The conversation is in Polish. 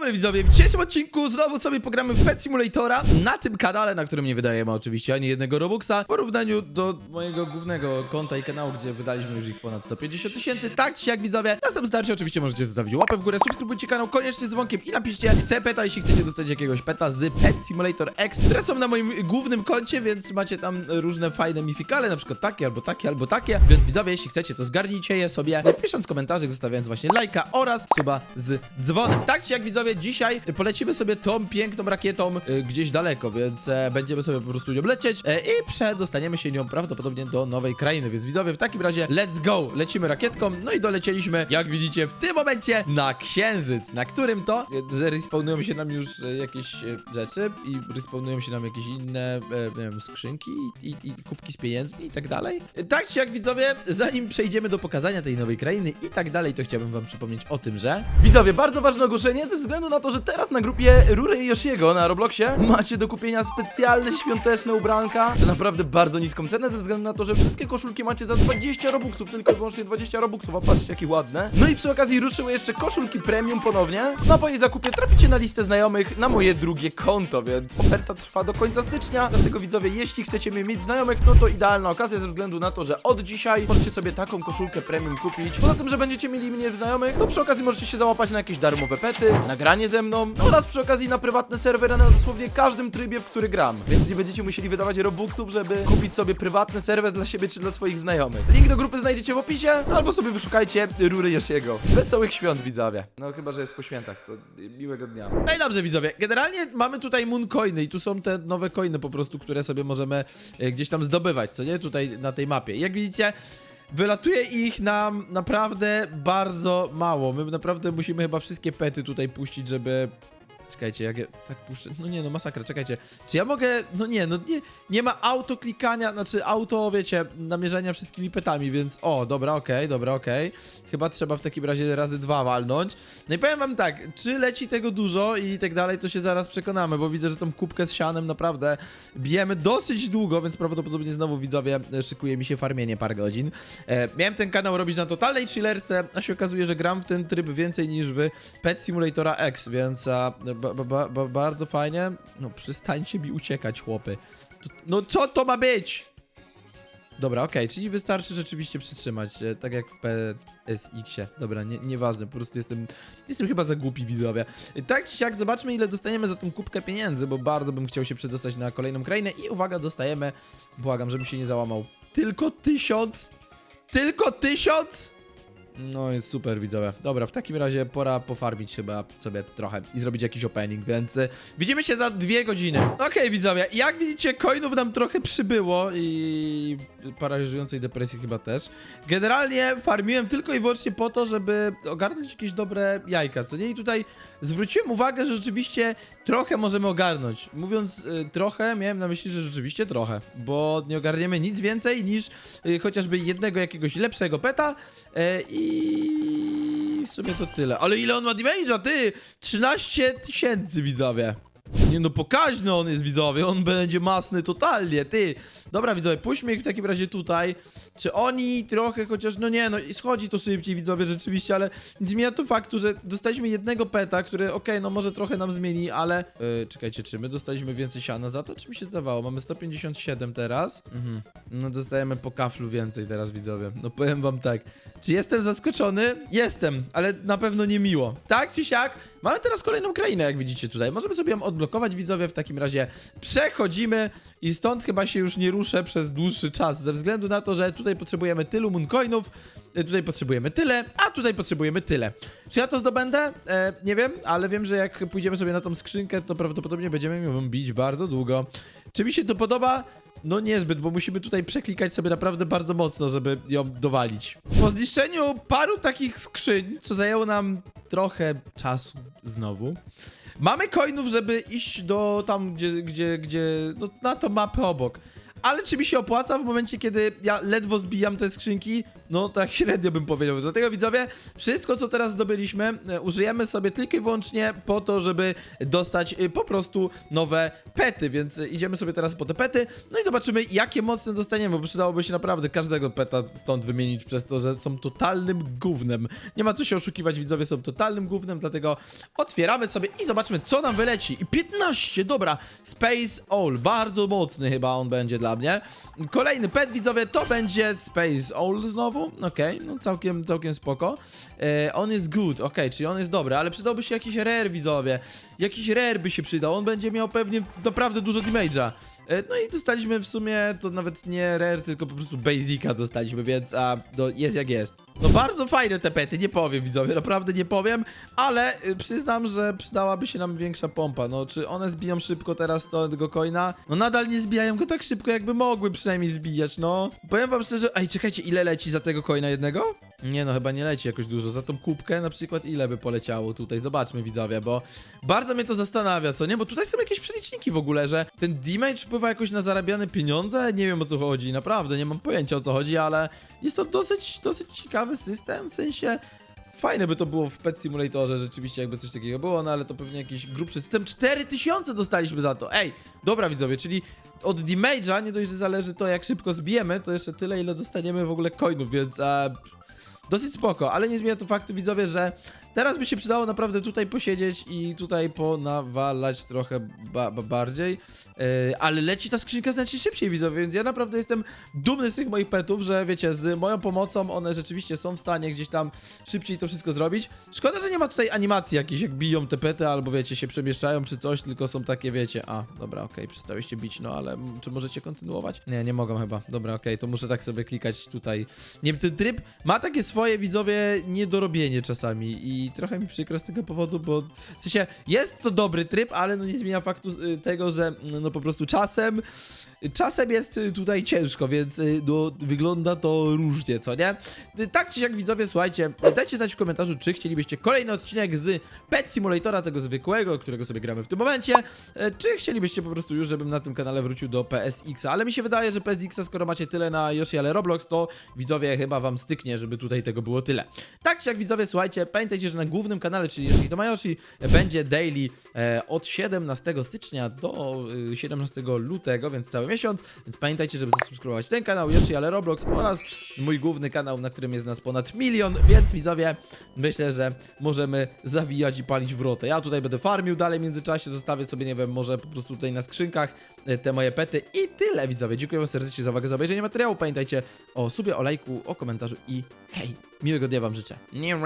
dobry widzowie, w dzisiejszym odcinku znowu sobie pogramy w Pet Simulatora na tym kanale, na którym nie wydajemy oczywiście ani jednego Robuxa w porównaniu do mojego głównego konta i kanału, gdzie wydaliśmy już ich ponad 150 tysięcy. Tak czy jak widzowie, na sam starcie oczywiście możecie zostawić łapę w górę, subskrybujcie kanał koniecznie z dzwonkiem i napiszcie chcę peta, jeśli chcecie dostać jakiegoś peta z Pet Simulator X, które są na moim głównym koncie, więc macie tam różne fajne mifikale, na przykład takie, albo takie, albo takie, więc widzowie, jeśli chcecie, to zgarnijcie je sobie, pisząc komentarze, zostawiając właśnie lajka oraz suba z dzwonem. Tak czy jak widzowie, dzisiaj polecimy sobie tą piękną rakietą y, gdzieś daleko, więc e, będziemy sobie po prostu nią lecieć e, i przedostaniemy się nią prawdopodobnie do nowej krainy, więc widzowie, w takim razie let's go! Lecimy rakietką, no i dolecieliśmy, jak widzicie, w tym momencie na Księżyc, na którym to e, zrespawnują się nam już e, jakieś rzeczy i respawnują się nam jakieś inne, nie wiem, skrzynki i, i, kubki z pieniędzmi i tak dalej. Tak czy jak widzowie, zanim przejdziemy do pokazania tej nowej krainy i tak dalej, to chciałbym wam przypomnieć o tym, że Widzowie, bardzo ważne ogłoszenie ze względu na to, że teraz na grupie Rury i Yoshiego na Robloxie macie do kupienia specjalne świąteczne ubranka za naprawdę bardzo niską cenę ze względu na to, że wszystkie koszulki macie za 20 robuxów, tylko i wyłącznie 20 robuxów, a patrzcie jakie ładne. No i przy okazji ruszyły jeszcze koszulki premium ponownie, no po jej zakupie traficie na listę znajomych na moje drugie konto, więc oferta trwa do końca stycznia, dlatego widzowie, jeśli chcecie mnie mieć znajomych, no to idealna okazja ze względu na to, że od dzisiaj możecie sobie taką koszulkę premium kupić. Poza tym, że będziecie mieli mnie w znajomych, to przy okazji możecie się załapać na jakieś darmowe pety, nagranie ze mną oraz przy okazji na prywatne serwery na dosłownie każdym trybie, w który gram. Więc nie będziecie musieli wydawać robuxów, żeby kupić sobie prywatny serwer dla siebie czy dla swoich znajomych. Link do grupy znajdziecie w opisie, albo sobie wyszukajcie Rury Yoshiego. Wesołych świąt, widzowie. No chyba, że jest po świętach, to miłego dnia. No i dobrze widzowie, generalnie mamy tutaj moon coiny i tu są te nowe coiny po prostu, które sobie możemy e, gdzieś tam zdobywać, co nie? Tutaj na tej mapie. Jak widzicie, wylatuje ich nam naprawdę bardzo mało. My naprawdę musimy chyba wszystkie pety tutaj puścić, żeby... Czekajcie, jak ja tak puszczę. No nie, no masakra, czekajcie. Czy ja mogę. No nie, no nie. Nie ma autoklikania, znaczy auto, wiecie, namierzania wszystkimi petami, więc. O, dobra, okej, dobra, okej. Chyba trzeba w takim razie razy dwa walnąć. No i powiem wam tak, czy leci tego dużo i tak dalej, to się zaraz przekonamy, bo widzę, że tą kubkę z sianem naprawdę bijemy dosyć długo, więc prawdopodobnie znowu widzowie e, szykuje mi się farmienie parę godzin. E, miałem ten kanał robić na totalnej chillerce, a się okazuje, że gram w ten tryb więcej niż w Pet Simulatora X, więc a, ba, ba, ba, ba, bardzo fajnie. No przestańcie mi uciekać, chłopy. To, no co to ma być? Dobra, okej, czyli wystarczy rzeczywiście przytrzymać, e, tak jak w PSX-ie. Dobra, nie, nieważne, po prostu jestem, jestem chyba za głupi widzowie. Tak czy siak, zobaczmy ile dostaniemy za tą kubkę pieniędzy, bo bardzo bym chciał się przedostać na kolejną krainę i uwaga, dostajemy, błagam, żebym się nie załamał, tylko tysiąc? Tylko tysiąc? No jest super widzowie. Dobra, w takim razie pora pofarmić chyba sobie trochę i zrobić jakiś opening, więc y, widzimy się za dwie godziny. Okej widzowie, jak widzicie coinów nam trochę przybyło i paraliżującej depresji chyba też. Generalnie farmiłem tylko i wyłącznie po to, żeby ogarnąć jakieś dobre jajka, co nie? I tutaj zwróciłem uwagę, że rzeczywiście trochę możemy ogarnąć. Mówiąc y, trochę, miałem na myśli, że rzeczywiście trochę, bo nie ogarniemy nic więcej niż y, chociażby jednego jakiegoś lepszego peta y, i w sumie to tyle. Ale ile on ma damage'a, ty? 13 tysięcy widzowie. Nie no, pokaźny on jest widzowie, on będzie masny totalnie, ty. Dobra widzowie, puśćmy ich w takim razie tutaj. Czy oni trochę chociaż, no nie no, i schodzi to szybciej widzowie rzeczywiście, ale nie zmienia to faktu, że dostaliśmy jednego peta, który okej, no może trochę nam zmieni, ale... Yy, czekajcie, czy my dostaliśmy więcej siana za to, czy mi się zdawało? Mamy 157 teraz. Mhm. No dostajemy po kaflu więcej teraz widzowie. No powiem wam tak, czy jestem zaskoczony? Jestem, ale na pewno nie miło. Tak czy siak, mamy teraz kolejną krainę, jak widzicie tutaj. Możemy sobie ją odblokować, widzowie. W takim razie przechodzimy i stąd chyba się już nie ruszę przez dłuższy czas, ze względu na to, że tutaj potrzebujemy tylu mooncoinów, y, tutaj potrzebujemy tyle, a tutaj potrzebujemy tyle. Czy ja to zdobędę? E, nie wiem, ale wiem, że jak pójdziemy sobie na tą skrzynkę, to prawdopodobnie będziemy ją bić bardzo długo. Czy mi się to podoba? No niezbyt, bo musimy tutaj przeklikać sobie naprawdę bardzo mocno, żeby ją dowalić. Po zniszczeniu paru takich skrzyń, co zajęło nam trochę czasu znowu, mamy coinów, żeby iść do tam, gdzie, gdzie, gdzie, no na tą mapę obok. Ale czy mi się opłaca w momencie, kiedy ja ledwo zbijam te skrzynki? No tak średnio bym powiedział. Dlatego widzowie, wszystko co teraz zdobyliśmy, e, użyjemy sobie tylko i wyłącznie po to, żeby dostać e, po prostu nowe pety, więc e, idziemy sobie teraz po te pety, no i zobaczymy jakie mocne dostaniemy, bo przydałoby się naprawdę każdego peta stąd wymienić przez to, że są totalnym gównem. Nie ma co się oszukiwać, widzowie są totalnym gównem, dlatego otwieramy sobie i zobaczmy co nam wyleci. I 15, dobra, Space Owl, bardzo mocny chyba on będzie dla mnie. Kolejny pet, widzowie, to będzie Space Owl znowu, okej, no całkiem, całkiem spoko. E, on jest good, okej, czyli on jest dobry, ale przydałby się jakiś rare, widzowie. Jakiś rare by się przydał, on będzie miał pewnie naprawdę dużo damage'a. E, No i dostaliśmy w sumie, to nawet nie rare, tylko po prostu basica dostaliśmy, więc a, no, jest jak jest. No bardzo fajne te pety, nie powiem widzowie, naprawdę nie powiem, ale y, przyznam, że przydałaby się nam większa pompa. No czy one zbiją szybko teraz to, tego coina? No nadal nie zbijają go tak szybko, jakby mogły przynajmniej zbijać, no. Powiem wam szczerze, ej czekajcie, ile leci za tego coina jednego? Nie no, chyba nie leci jakoś dużo. Za tą kubkę na przykład ile by poleciało tutaj? Zobaczmy widzowie, bo bardzo mnie to zastanawia, co nie? Bo tutaj są jakieś przeliczniki w ogóle, że ten damage wpływa jakoś na zarabiane pieniądze? Nie wiem o co chodzi, naprawdę, nie mam pojęcia o co chodzi, ale jest to dosyć, dosyć ciekawy system, w sensie... Fajne by to było w Pet Simulatorze, rzeczywiście jakby coś takiego było, no ale to pewnie jakiś grubszy system. 4000 dostaliśmy za to! Ej, dobra widzowie, czyli od damage'a nie dość, że zależy to jak szybko zbijemy, to jeszcze tyle ile dostaniemy w ogóle coinów, więc e, dosyć spoko, ale nie zmienia to faktu widzowie, że teraz by się przydało naprawdę tutaj posiedzieć i tutaj ponawalać trochę ba ba bardziej, Yy, ale leci ta skrzynka znacznie szybciej widzowie, więc ja naprawdę jestem dumny z tych moich petów, że wiecie, z moją pomocą one rzeczywiście są w stanie gdzieś tam szybciej to wszystko zrobić. Szkoda, że nie ma tutaj animacji jakichś jak biją te pety albo wiecie, się przemieszczają czy coś, tylko są takie wiecie, a dobra, okej, przestałyście bić, no ale czy możecie kontynuować? Nie, nie mogą chyba, dobra, okej, to muszę tak sobie klikać tutaj. Nie wiem, ten tryb ma takie swoje widzowie niedorobienie czasami i trochę mi przykro z tego powodu, bo w sensie jest to dobry tryb, ale no nie zmienia faktu y, tego, że no po prostu czasem czasem jest y, tutaj ciężko, więc y, no, wygląda to różnie, co nie? Tak czy siak widzowie, słuchajcie, dajcie znać w komentarzu, czy chcielibyście kolejny odcinek z Pet Simulatora, tego zwykłego, którego sobie gramy w tym momencie, czy chcielibyście po prostu już, żebym na tym kanale wrócił do PSX, ale mi się wydaje, że PSX, skoro macie tyle na Yoshi, ale Roblox, to widzowie chyba wam styknie, żeby tutaj tego było tyle. Tak czy jak widzowie, słuchajcie, pamiętajcie, że na głównym kanale, czyli Yoshi to Mayoshi, będzie daily e, od 17 stycznia do e, 17 lutego, więc cały miesiąc, więc pamiętajcie, żeby zasubskrybować ten kanał Yoshi, ale Roblox oraz mój główny kanał, na którym jest nas ponad milion, więc widzowie, myślę, że możemy zawijać i palić wrotę. Ja tutaj będę farmił dalej w międzyczasie, zostawię sobie, nie wiem, może po prostu tutaj na skrzynkach e, te moje pety i tyle, widzowie. Dziękuję serdecznie za uwagę, za obejrzenie materiału. Pamiętajcie o subie, o lajku, o komentarzu i hej, miłego dnia wam życzę. Nie,